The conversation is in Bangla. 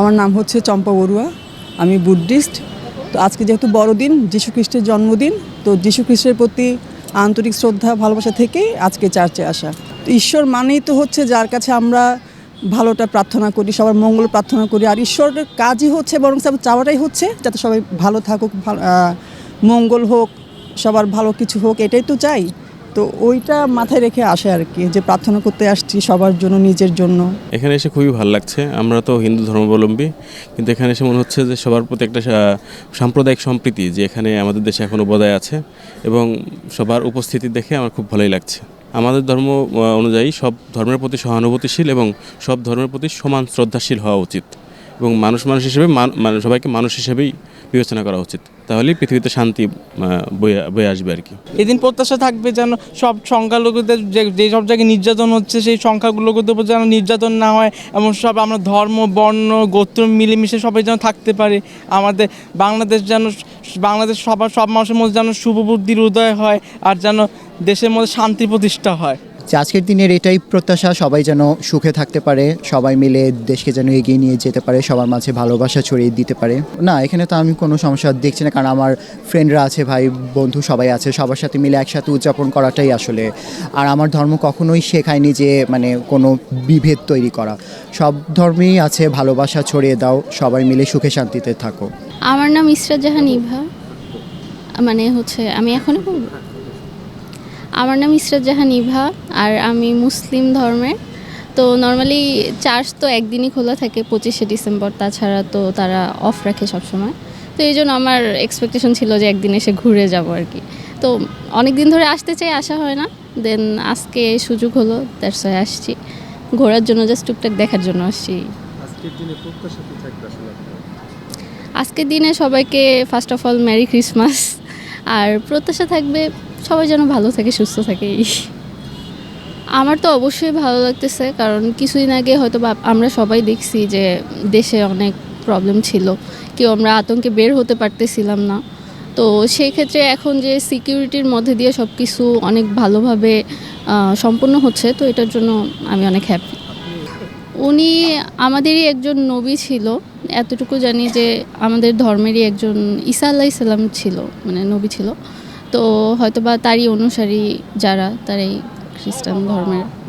আমার নাম হচ্ছে চম্পা বড়ুয়া, আমি বুদ্ধিস্ট। তো আজকে যেহেতু বড়দিন, যীশু খ্রিস্টের জন্মদিন, তো যীশু খ্রিস্টের প্রতি আন্তরিক শ্রদ্ধা, ভালোবাসা থেকেই আজকে চার্চে আসা। তো ঈশ্বর মানেই তো হচ্ছে যার কাছে আমরা ভালোটা প্রার্থনা করি, সবার মঙ্গল প্রার্থনা করি। আর ঈশ্বরের কাজই হচ্ছে বরং সব চাওয়াটাই হচ্ছে, যাতে সবাই ভালো থাকুক মঙ্গল হোক, সবার ভালো কিছু হোক, এটাই তো চাই। তো ওইটা মাথায় রেখে আসে আর কি, যে প্রার্থনা করতে আসছি সবার জন্য, নিজের জন্য। এখানে এসে খুবই ভালো লাগছে। আমরা তো হিন্দু ধর্মাবলম্বী, কিন্তু এখানে এসে মনে হচ্ছে যে সবার প্রতি একটা সাম্প্রদায়িক সম্প্রীতি, যে এখানে আমাদের দেশে এখনও বজায় আছে এবং সবার উপস্থিতি দেখে আমার খুব ভালোই লাগছে। আমাদের ধর্ম অনুযায়ী সব ধর্মের প্রতি সহানুভূতিশীল এবং সব ধর্মের প্রতি সমান শ্রদ্ধাশীল হওয়া উচিত। এবং মানুষ মানুষ হিসেবে মান- সবাইকে মানুষ হিসেবেই বিবেচনা করা উচিত। তাহলেই পৃথিবীতে শান্তি বয়ে আসবে আর কি। এদিন প্রত্যাশা থাকবে যেন সব সংখ্যালঘুদের যে যে সব জায়গায় নির্যাতন হচ্ছে, সেই সংখ্যাগুলোদের উপর যেন নির্যাতন না হয় এমন সব আমরা ধর্ম, বর্ণ, গোত্র মিলেমিশে সবাই যেন থাকতে পারে। আমাদের বাংলাদেশ যেন, বাংলাদেশ সবার, সব মানুষের মধ্যে যেন শুভ বুদ্ধির উদয় হয়, আর যেন দেশের মধ্যে শান্তি প্রতিষ্ঠা হয়। যে আজকের দিনের এটাই প্রত্যাশা, সবাই যেন সুখে থাকতে পারে, সবাই মিলে দেশকে যেন এগিয়ে নিয়ে যেতে পারে, সবার মাঝে ভালোবাসা ছড়িয়ে দিতে পারে। না, এখানে তো আমি কোনো সমস্যা দেখছি না, কারণ আমার ফ্রেন্ডরা আছে, ভাই, বন্ধু সবাই আছে, সবার সাথে মিলে একসাথে উদযাপন করাটাই আসলে। আর আমার ধর্ম কখনোই শেখায়নি যে মানে কোনো বিভেদ তৈরি করা। সব ধর্মেই আছে, ভালোবাসা ছড়িয়ে দাও, সবাই মিলে সুখে শান্তিতে থাকো। আমার নাম ইসরাত জাহান ইভা। মানে হচ্ছে, আমি এখনও বলব? আমার নাম ইসরাত জাহান ইভা আর আমি মুসলিম ধর্মের তো নর্মালি চার্চ তো একদিনই খোলা থাকে পঁচিশে ডিসেম্বর তাছাড়া তো তারা অফ রাখে সবসময়। তো এই জন্য আমার এক্সপেকটেশন ছিল যে একদিন এসে ঘুরে যাব আর কি। তো অনেক দিন ধরে আসতে চাই আসা হয় না। দেন আজকে সুযোগ হলো ওয়াই আসছি। ঘোরার জন্য জাস্ট টুকটাক দেখার জন্য আসছি। আজকের দিনে সবাইকে first of all merry Christmas আর প্রত্যাশা থাকবে সবাই যেন ভালো থাকে, সুস্থ থাকে। আমার তো অবশ্যই ভালো লাগতেছে, কারণ কিছুদিন আগে হয়তো আমরা সবাই দেখছি যে দেশে অনেক প্রবলেম ছিল। কেউ আমরা আতঙ্কে বের হতে পারতেছিলাম না। তো সেই ক্ষেত্রে এখন যে সিকিউরিটির মধ্যে দিয়ে সব কিছু অনেক ভালোভাবে সম্পন্ন হচ্ছে, তো এটার জন্য আমি অনেক হ্যাপি উনি আমাদেরই একজন নবী ছিল, এতটুকু জানি যে আমাদের ধর্মেরই একজন ঈসা আল্লাহ ইসলাম ছিল মানে নবী ছিল। তো হয়তোবা তারই অনুসারী যারা তারাই খ্রিস্টান ধর্মের